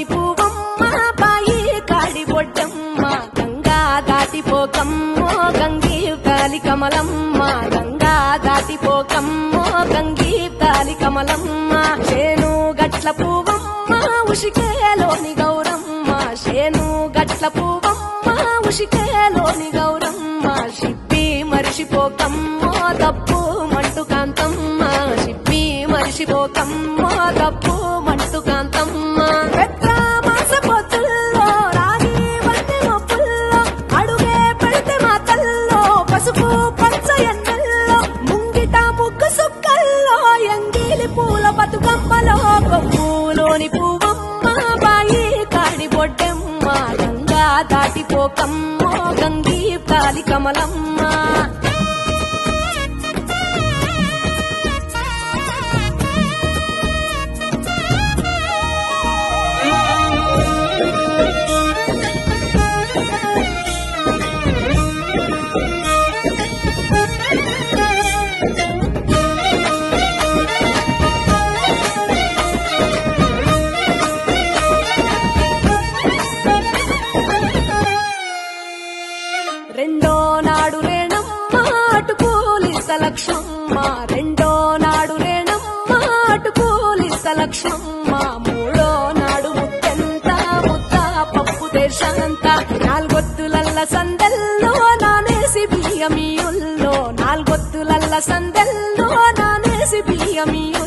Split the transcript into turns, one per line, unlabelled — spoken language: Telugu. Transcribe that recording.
కొప్పులోని పువ్వమ్మ బాయి కాడి బొడ్డమ్మ గంగా దాటిపోకమ్మో గంగి తాలి కమలమ్మ గంగా దాటిపోకమ్మో గంగి తాలి కమలమ్మ. చేను గట్ల పువ్వమ్మ ఉషికేలోని గౌరమ్మ. చేను గట్ల పువ్వమ్మ ఉషికేలోని గౌరమ్మ. షిప్పి మరిషిపోకమ్మో తప్పు మంటు కాంతమ్మ. షిప్పి మరిషిపోకమ్మో తప్పు మంటు కాంతమ్మ. పచ్చ ముంగిట ముగ్గు సుక్కల్లో ఎంగిలి పూల బతుకమ్మలో కొమ్ములోని పువ్వమ్మ బాయి కాడి బొడ్డెమ్మ గంగా దాటిపోకమ్మో గంగీ కాలి కమలమ్మ. రెండో నాడు రేణమ్మ అటు పోలిస్త లక్ష్మమ్మ. రెండో నాడు రేణమ్మ అటు పోలిస్త లక్ష్మమ్మ. మూడో నాడు ముత్తెంత ముద్ద పప్పు దేశంత. నాలుగొత్తులల్ల సందల్లో నానేసి బియ్యమియుల్లో. నాలుగొత్తులల్ల సందల్లో నానేసి బియ్యమియుల్లో.